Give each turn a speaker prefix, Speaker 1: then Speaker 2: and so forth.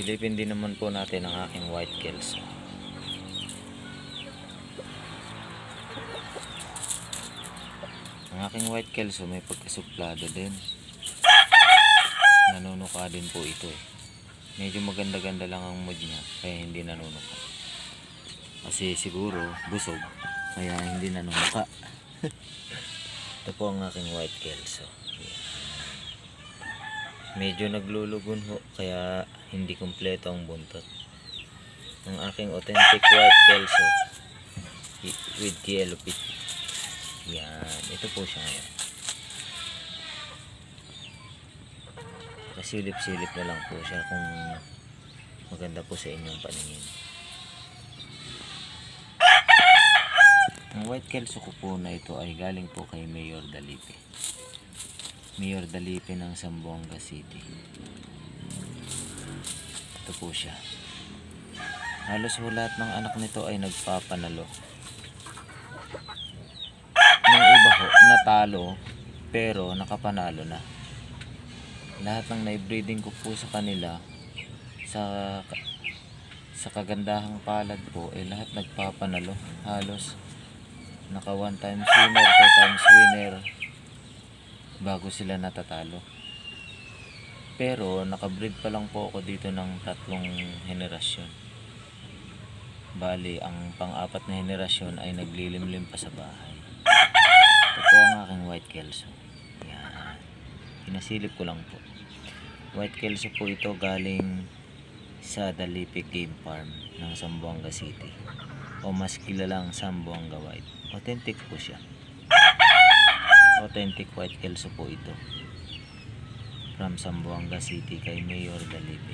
Speaker 1: Silipin din naman po natin ang aking white kelso. Ang aking white kelso may pagkasuplado din. Nanunuka din po ito eh. Medyo maganda-ganda lang ang mood niya kaya hindi nanunuka. Kasi siguro busog kaya hindi nanunuka. ito po ang aking white kelso. Yan. Medyo naglulugon ho kaya hindi kumpleto ang buntot. Ang aking authentic white kelso with yellow pit. Yan, ito po siya ngayon. Kasilip-silip na lang po siya kung maganda po sa inyong paningin. Ang white kelso ko po na ito ay galing po kay Mayor Dalipe. Mayor Dalipe ng Zamboanga City. Ito po siya. Halos po lahat ng anak nito ay nagpapanalo. Ng iba ho, natalo, pero nakapanalo na. Lahat ng naibreeding ko po sa kanila, sa sa kagandahang palad po, eh lahat nagpapanalo. Halos naka one times winner, two times winner, bago sila natatalo. Pero nakabreed pa lang po ako dito ng tatlong henerasyon. Bali, ang pang-apat na henerasyon ay naglilimlim pa sa bahay. Ito po ang aking white kelso. Yan. Pinasilip ko lang po. White kelso po ito galing sa Dalipi Game Farm ng Zamboanga City. O mas kilalang Zamboanga White. Authentic po siya. Authentic white kelso po ito. From Zamboanga City kay Mayor Dalipi.